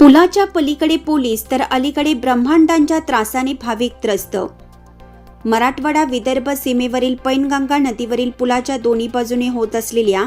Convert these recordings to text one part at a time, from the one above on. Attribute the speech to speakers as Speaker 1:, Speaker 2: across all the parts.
Speaker 1: पुलाच्या पलीकडे पोलीस तर अलीकडे ब्रह्मांडांच्या त्रासाने भाविक त्रस्त मराठवाडा विदर्भ सीमेवरील पैनगंगा नदीवरील पुलाच्या दोन्ही बाजूने होत असलेल्या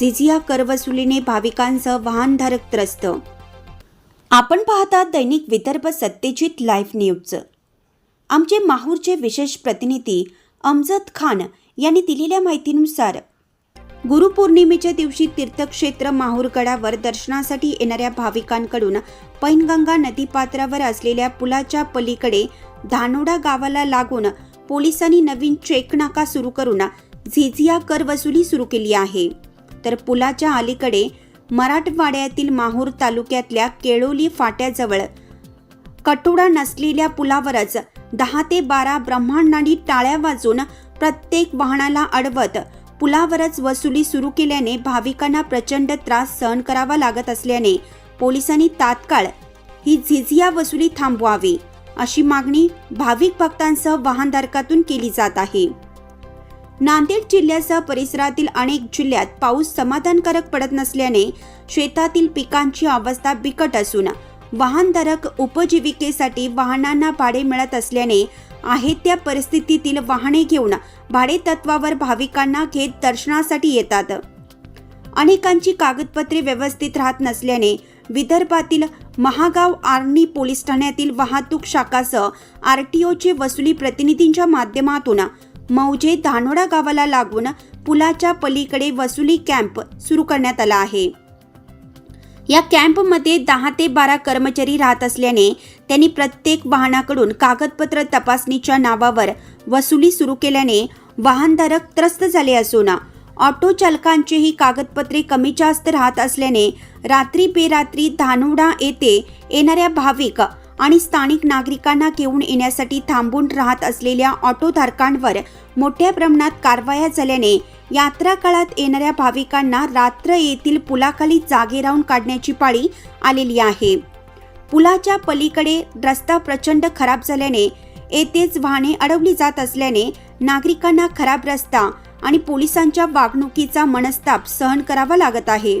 Speaker 1: झिझिया करवसुलीने भाविकांसह वाहनधारक त्रस्त आपण पाहता दैनिक विदर्भ सत्यजित लाईव्ह न्यूज. आमचे माहूरचे विशेष प्रतिनिधी अमजद खान यांनी दिलेल्या माहितीनुसार गुरुपौर्णिमेच्या दिवशी तीर्थक्षेत्र माहूरगडावर दर्शनासाठी येणाऱ्या भाविकांकडून पैनगंगा नदीपात्रावर असलेल्या पुलाच्या पलीकडे धानोडा गावाला लागून पोलिसांनी नवीन चेकनाका सुरू करून झिझिया कर वसुली सुरू केली आहे. तर पुलाच्या अलीकडे मराठवाड्यातील माहूर तालुक्यातल्या केळोली फाट्याजवळ कटोडा नसलेल्या पुलावरच दहा ते बारा ब्रह्मांडांनी टाळ्या वाजून प्रत्येक वाहनाला अडवत पुलावरच वसुली सुरू केल्याने भाविकांना प्रचंड त्रास सहन करावा लागत असल्याने पोलिसांनी तात्काळ ही झिझिया वसुली थांबवावी अशी मागणी भाविक भक्तांसह वाहनधारकातून केली जात आहे. नांदेड जिल्ह्यासह परिसरातील अनेक जिल्ह्यात पाऊस समाधानकारक पडत नसल्याने शेतातील पिकांची अवस्था बिकट असून वाहनधारक उपजीविकेसाठी वाहनांना भाडे मिळत असल्याने आहे त्या परिस्थितीतील वाहने घेऊन भाडे तत्वावर भाविकांना घेत दर्शनासाठी येतात. अनेकांची कागदपत्रे व्यवस्थित राहत नसल्याने विदर्भातील महागाव आर्णी पोलीस ठाण्यातील वाहतूक शाखासह आर टी ओचे वसुली प्रतिनिधींच्या माध्यमातून मौजे धानोडा गावाला लागून पुलाच्या पलीकडे वसुली कॅम्प सुरू करण्यात आला आहे. या कॅम्पमध्ये दहा ते बारा कर्मचारी राहत असल्याने त्यांनी प्रत्येक वाहनाकडून कागदपत्र तपासणीच्या नावावर वसुली सुरू केल्याने वाहनधारक त्रस्त झाले असून ऑटो चालकांचीही कागदपत्रे कमी जास्त राहत असल्याने रात्री बेरात्री धानोडा येथे येणाऱ्या भाविक आणि स्थानिक नागरिकांना घेऊन येण्यासाठी थांबून राहत असलेल्या ऑटोधारकांवर मोठ्या प्रमाणात कारवाया झाल्याने यात्रा काळात येणाऱ्या भाविकांना रात्र येथील पुलाखाली जागे राहून काढण्याची पाळी आलेली आहे. पुलाच्या पलीकडे रस्ता प्रचंड खराब झाल्याने येथेच वाहने अडवली जात असल्याने नागरिकांना खराब रस्ता आणि पोलिसांच्या वागणुकीचा मनस्ताप सहन करावा लागत आहे.